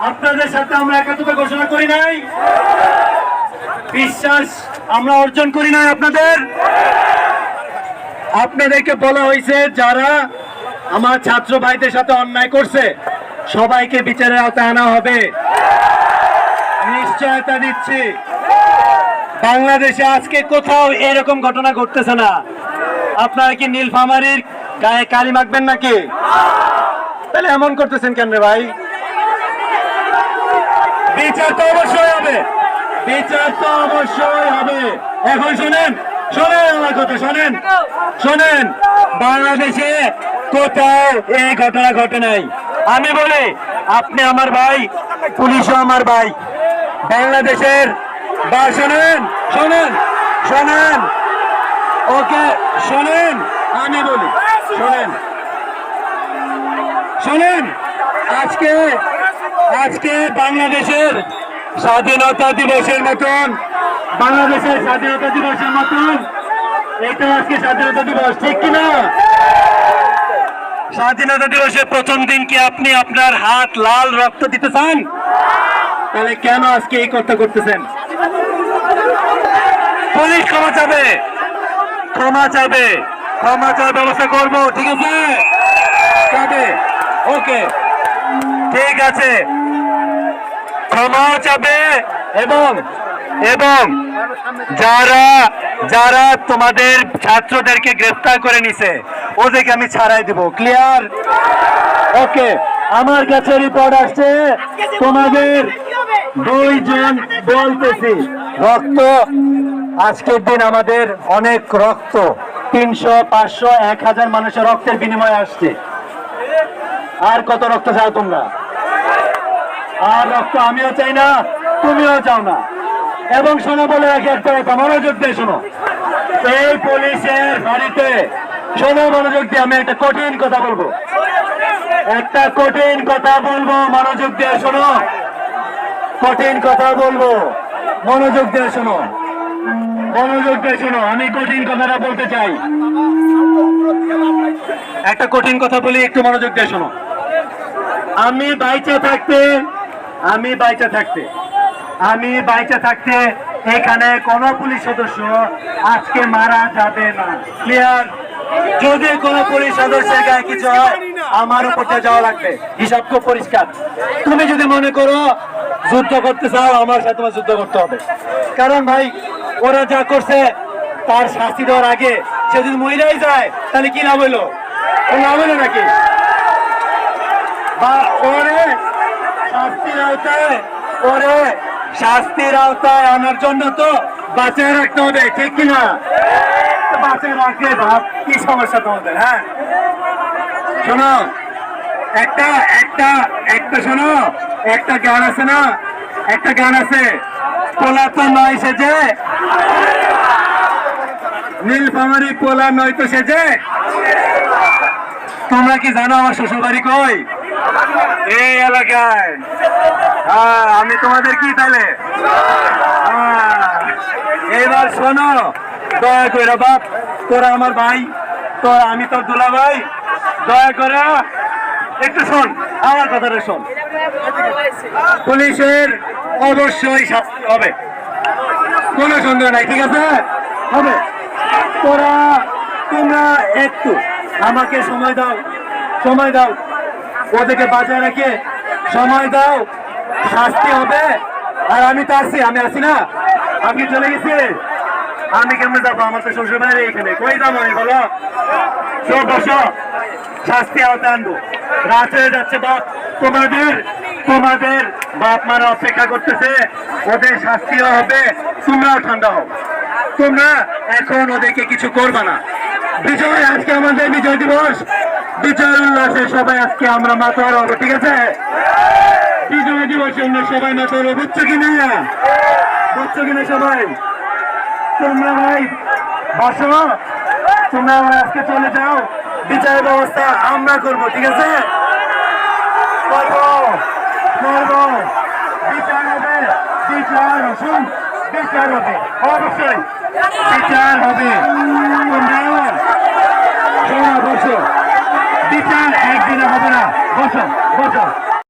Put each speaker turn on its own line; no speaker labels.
আপনাদের সাথে আমরা একাত্মতা ঘোষণা করি নাই। বিশ্বাস আমরা অর্জন করি নাই আপনাদের। আপনাদেরকে বলা হয়েছে, যারা আমার ছাত্র ভাইদের সাথে অন্যায় করছে, সবাইকে বিচারের আওতায় আনা হবে। নিশ্চয়তা দিচ্ছি। বাংলাদেশে আজকে কোথাও এরকম ঘটনা ঘটতেছে না। আপনারা কি নীলফামারির গায়ে কালি মাখবেন নাকি? তাহলে এমন করতেছেন কেন রে ভাই? বিচার তো অবশ্যই হবে। বিচার তো অবশ্যই হবে। এখন শোনেন শোনেন আমার কথা, শোনেন শোনেন। বাংলাদেশে কোথাও এই ঘটনা ঘটে নাই। আমি বলি, আপনি আমার ভাই, পুলিশও আমার ভাই। বাংলাদেশের, বা শোনেন শোনেন শোনেন। ওকে, শোনেন, আমি বলি, শোনেন। শোনেন, আজকে আজকে বাংলাদেশের স্বাধীনতা দিবসের মতন, বাংলাদেশের স্বাধীনতা দিবসের মতন এটা আজকে স্বাধীনতা দিবস, ঠিক কিনা? স্বাধীনতা দিবসের প্রথম দিন কি আপনি আপনার হাত লাল রক্ত দিতে চান? তাহলে কেন আজকে এই কথা করতেছেন? পুলিশ ক্ষমা চাবে। ক্ষমা চাবে। ক্ষমা চাওয়ার ব্যবস্থা করব, ঠিক আছে? ওকে। ঠিক আছে। ক্ষমা চাবে এবং এবং যারা যারা তোমাদের ছাত্রদেরকে গ্রেফতার করে নিছে, ওদেরকে আমি ছাড়াই দিব। ক্লিয়ার ওকে আমার কাছে রিপোর্ট আসছে, তোমাদের দুইজন বলতেছি, রক্ত, আজকের দিন আমাদের অনেক রক্ত, তিনশো, পাঁচশো, এক হাজার মানুষের রক্তের বিনিময়ে আসছে। আর কত রক্ত চাও তোমরা? আর রক্ত আমিও চাই না, তুমিও চাও না। এবং শোনো বলে রাখি একটা কথা মনোযোগ দিয়ে শোনো। এই পুলিশের বাড়িতে, শোনো মনোযোগ দিয়ে, আমি একটা কঠিন কথা বলব। একটা কঠিন কথা বলব, মনোযোগ দিয়ে শোনো। কঠিন কথা বলব, মনোযোগ দিয়ে শোনো। মনোযোগ দিয়ে শোনো, আমি কঠিন কথাটা বলতে চাই। একটা কঠিন কথা বলি, একটু মনোযোগ দিয়ে শোনো। আমি বাইচা থাকতে, আমি বাইচা থাকতে, আমি বাইচা থাকতে এখানে কোন পুলিশ সদস্য আজকে মারা যাবে না। ক্লিয়ার যদি কোন পুলিশ সদস্যের গায়ে কিছু হয়, আমার উপর যাওয়া লাগবে। হিসাব খুব পরিষ্কার। তুমি যদি মনে করো যুদ্ধ করতে চাও, আমার সাথে তোমার যুদ্ধ করতে হবে। কারণ ভাই, ওরা যা করছে, তার শাস্তি দেওয়ার আগে সে যদি মহিলাই যায়, তাহলে কি লাভ হইল? হইল নাকি? ওরে, শাস্তির আওতায় শাস্তির আওতায় আনার জন্য তো বাঁচিয়ে রাখতে হবে, ঠিক কিনা বাঁচিয়ে রাখলে ভাব, কি সমস্যা তোমাদের হ্যাঁ? শোনো, একটা একটা একটা শোনো, একটা গান আছে না? একটা গান আছে পোলা তো নয় সেজে। নীলফামারি পোলা নয় তো সেজে। তোমরা কি জানো আমার শ্বশুর বাড়ি কই? এই এলাকায়। হ্যাঁ আমি তোমাদের কি তাহলে? হ্যাঁ, এবার শোনো দয়া করে বাপ তোরা আমার ভাই তোর আমি তোর দুলা ভাই দয়া করে একটু শোন আমার কথাটা শোন। পুলিশের অবশ্যই শাস্তি হবে। কোনো সন্দেহ নাই ঠিক আছে? হবে। তোরা তোমরা একটু আমাকে সময় দাও সময় দাও। ওদেরকে বাঁচায় রেখে সময় দাও, শাস্তি হবে। আর আমি তো আসছি আমি আসি না? কি চলে গেছি? আমি কেমন যাব? আমার তো শ্বশুর বাড়ি এখানে। কই যাব আমি, বলো? সব বসো। শাস্তি আওতা আনব। রাত হয়ে যাচ্ছে, বাপ। তোমাদের তোমাদের বাপ মারা অপেক্ষা করতেছে। ওদের শাস্তিও হবে, তোমরাও ঠান্ডা হও। তোমরা এখন ওদেরকে কিছু করবে না। বিজয়, আজকে আমাদের বিজয় দিবস। বিজয় উল্লাসে সবাই আজকে আমরা মাতোয়ার হব, ঠিক আছে? বিজয় দিবসে আমরা সবাই মাতোয়ার হব, বুঝছ কিনা বুঝছ কিনা সবাই? তোমরা ভাই, বসো। তোমরা আবার আজকে চলে যাও। বিচার ব্যবস্থা আমরা করব, ঠিক আছে? বিচার হবে, বিচার শুন, বিচার হবে, অবশ্যই। বিচার হবে। বসো। বিচার একদিনে হবে না। বসো বসো।